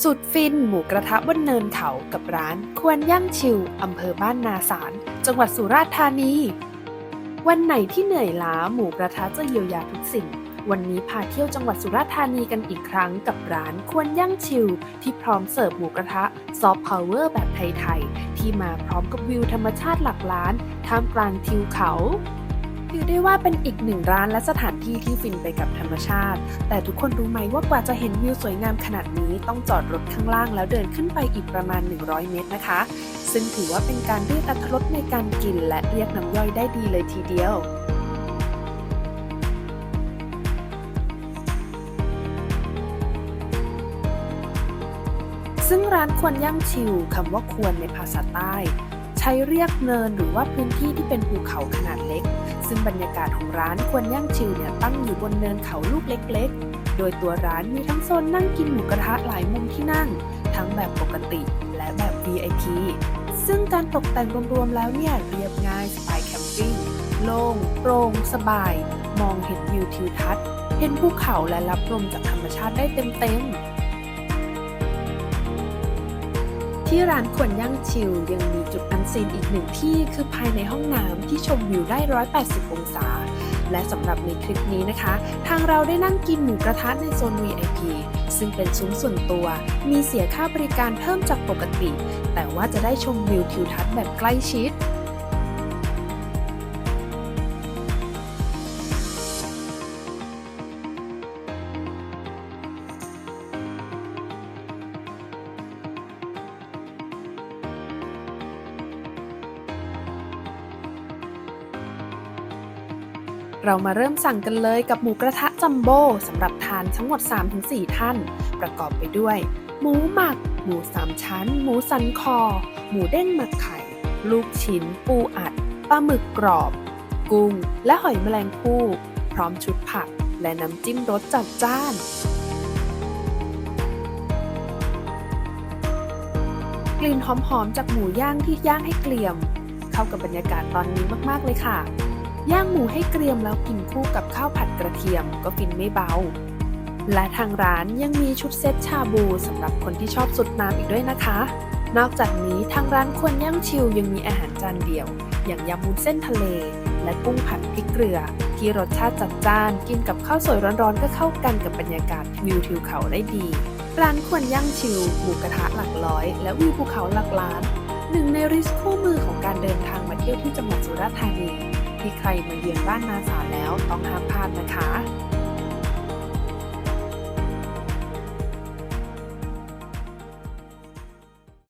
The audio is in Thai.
สุดฟินหมูกระทะบนเนินเขากับร้านควรย่างชิวอำเภอบ้านนาสาร จังหวัดสุราษฎร์ธานี วันไหนที่เหนื่อยล้าหมูกระทะจะเยียวยาทุกสิ่ง วันนี้พาเที่ยวจังหวัดสุราษฎร์ธานีกันอีกครั้งกับร้านควรย่างชิวที่พร้อมเสิร์ฟหมูกระทะซอฟต์พาวเวอร์แบบไทยๆที่มาพร้อมกับวิวธรรมชาติหลักล้านท่ามกลางทิวเขา ถือได้ว่าเป็นอีกหนึ่งร้านและสถานที่ที่ฟินไปกับธรรมชาติ แต่ทุกคนรู้ไหมว่ากว่าจะเห็นวิวสวยงามขนาดนี้ต้องจอดรถข้างล่างแล้วเดินขึ้นไปอีกประมาณ 100 เมตรนะคะ ซึ่งถือว่าเป็นการเรียกอรรถรสในการกินและเรียกน้ำย่อยได้ดีเลยทีเดียวซึ่งร้านควรย่างชิวคำว่าควรในภาษาใต้ ใช้เรียกเนินหรือว่าพื้นที่ที่เป็นภูเขาขนาดเล็ก ซึ่งบรรยากาศของร้านควรย่างชิวเนี่ยตั้งอยู่บนเนินเขาลูกเล็กๆ โดยตัวร้านมีทั้งโซนนั่งกินหมูกระทะหลายมุมที่นั่ง ทั้งแบบปกติและแบบ VIP ซึ่งการตกแต่งรวมๆแล้วเนี่ยเรียบง่ายสไตล์แคมปิ้งโล่งโปร่งสบาย มองเห็นวิวทิวทัศน์ เห็นภูเขาและรับลมจากธรรมชาติได้เต็มๆ ที่ร้านควรย่างชิลยังมีจุดอันซีนอีกหนึ่งที่คือภายในห้องน้ำที่ชมวิวได้ 180 องศา และสำหรับในคลิปนี้นะคะ ทางเราได้นั่งกินหมูกระทะในโซน VIP ซึ่งเป็นซุ้มส่วนตัว มีเสียค่าบริการเพิ่มจากปกติ แต่ว่าจะได้ชมวิวทิวทัศน์แบบใกล้ชิด เรามาเริ่มสั่งกันเลยกับหมูกระทะจัมโบ้สำหรับทานทั้งหมด 3-4 ท่าน ประกอบไปด้วย หมูหมัก หมูสามชั้น หมูสันคอ หมูเด้งหมักไข่ ลูกชิ้น ปูอัด ปลาหมึกกรอบ กุ้ง และหอยแมลงภู่พร้อมชุดผัก และน้ำจิ้มรสจัดจ้านกลิ่นหอมๆจากหมูย่างที่ย่างให้เกรียม เข้ากับบรรยากาศตอนนี้มากๆเลยค่ะ ย่างหมูให้เกรียมแล้วกินคู่กับข้าวผัดกระเทียมก็ฟินไม่เบา และทางร้านยังมีชุดเซตชาบูสำหรับคนที่ชอบสุดน้ำอีกด้วยนะคะ นอกจากนี้ทางร้านควรย่างชิลยังมีอาหารจานเดียว อย่างยำวุ้นเส้นทะเล และกุ้งผัดพริกเกลือ ที่รสชาติจัดจ้านกินกับข้าวสวยร้อนๆ ก็เข้ากันกับบรรยากาศวิวทิวเขาได้ดีร้านควรย่างชิลหมูกระทะหลักร้อย และวิวภูเขาหลักล้านหนึ่งในริสคู่มือของการเดินทางมาเที่ยวที่จังหวัดสุราษฎร์ธานี ที่ใครมาเยือนบ้านนาสาแล้วต้องห้ามพลาดนะคะ